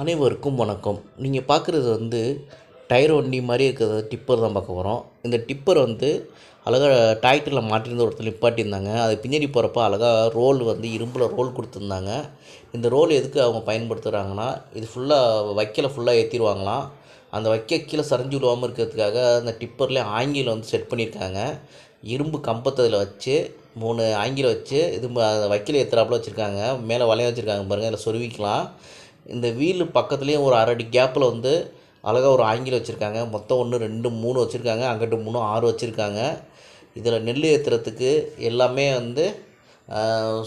அனைவருக்கும் வணக்கம். நீங்கள் பார்க்குறது வந்து டயர் வண்டி மாதிரி இருக்கிறத டிப்பர் தான் பார்க்க போகிறோம் இந்த டிப்பர் வந்து அழகாக டிராக்டரில் மாட்டிருந்து ஒருத்தர் நிப்பாட்டியிருந்தாங்க. அது பின்னாடி போகிறப்ப அழகாக ரோல் வந்து இரும்பில் ரோல் கொடுத்துருந்தாங்க. இந்த ரோல் எதுக்கு அவங்க பயன்படுத்துகிறாங்கன்னா இது ஃபுல்லாக வைக்கலை ஃபுல்லாக ஏற்றிடுவாங்களாம் அந்த வைக்க கீழே சரிஞ்சு விடுவாமல் இருக்கிறதுக்காக அந்த டிப்பர்லேயே ஆங்கிலம் வந்து செட் பண்ணியிருக்காங்க. இரும்பு கம்பத்தில் வச்சு மூணு ஆங்கிலம் வச்சு இது வைக்கல ஏற்றுறாப்புல வச்சுருக்காங்க. மேலே வளையம் வச்சுருக்காங்க பாருங்கள் அதில் சொருவிக்கலாம். இந்த வீலு பக்கத்துலேயும் ஒரு அரை அடி கேப்பில் வந்து அழகாக ஒரு ஆங்கிலம் வச்சுருக்காங்க. மொத்தம் ஒன்று ரெண்டு மூணு வச்சுருக்காங்க. அங்கிட்டு மூணு ஆறு வச்சுருக்காங்க. இதில் நெல் ஏற்றுறதுக்கு எல்லாமே வந்து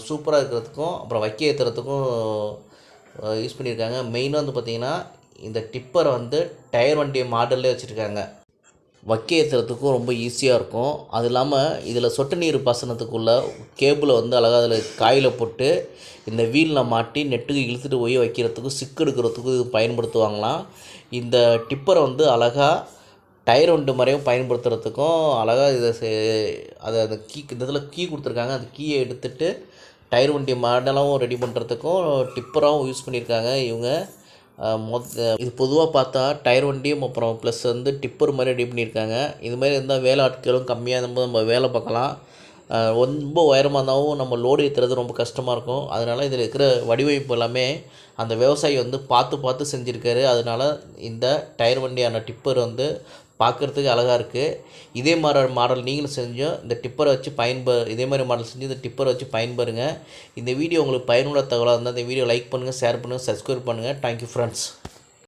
சூப்பராக இருக்கிறதுக்கும் அப்புறம் வைக்க ஏற்றுறதுக்கும் யூஸ் பண்ணியிருக்காங்க. மெயினாக வந்து பார்த்திங்கன்னா இந்த டிப்பரை வந்து டயர் வண்டி மாடல்லே வச்சுருக்காங்க. வக்கி ஏற்றுறதுக்கும் ரொம்ப ஈஸியாக இருக்கும். அது இல்லாமல் இதில் சொட்டு நீர் பாசனத்துக்குள்ள கேபிளை வந்து அழகாக அதில் காயில் போட்டு இந்த வீலில் மாட்டி நெட்டுக்கு இழுத்துட்டு போய் வைக்கிறதுக்கும் சிக்கு எடுக்கிறதுக்கும் இது பயன்படுத்துவாங்களாம். இந்த டிப்பரை வந்து அழகாக டயர் ஒன்று மாதிரியும் பயன்படுத்துறதுக்கும் அழகாக இதை செ- அதை அந்த கீ இந்த இதில் கீ கொடுத்துருக்காங்க. அந்த கீயை எடுத்துட்டு டயர் வண்டி மாடலாகவும் ரெடி பண்ணுறதுக்கும் டிப்பராகவும் யூஸ் பண்ணியிருக்காங்க இவங்க. மொத்த இது பொதுவாக பார்த்தா டயர் வண்டியும் அப்புறம் ப்ளஸ் வந்து டிப்பர் மாதிரி ரெடி பண்ணியிருக்காங்க. இது மாதிரி இருந்தால் வேலை ஆட்களும் கம்மியாக இருக்கும்போது நம்ம வேலை பார்க்கலாம். ரொம்ப உயரமாக இருந்தாலும் நம்ம லோடு ஏற்றுறது ரொம்ப கஷ்டமாக இருக்கும். அதனால் இதில் இருக்கிற வடிவமைப்பு எல்லாமே அந்த விவசாயி வந்து பார்த்து பார்த்து செஞ்சுருக்காரு. அதனால் இந்த டயர் வண்டியான டிப்பர் வந்து பார்க்குறதுக்கு அழகாக இருக்குது இதே மாதிரி மாடல் நீங்களும் செஞ்சோம் இந்த டிப்பரை வச்சு பயன்பெ இதே மாதிரி மாடல் செஞ்சு இந்த டிப்பரை வச்சு பயன்பெறுங்க இந்த வீடியோ உங்களுக்கு பயனுள்ள தகவலாக இருந்தால் இந்த வீடியோ லைக் பண்ணுங்கள் ஷேர் பண்ணுங்கள் சப்ஸ்கிரைப் பண்ணுங்கள் தேங்க்யூ ஃப்ரெண்ட்ஸ்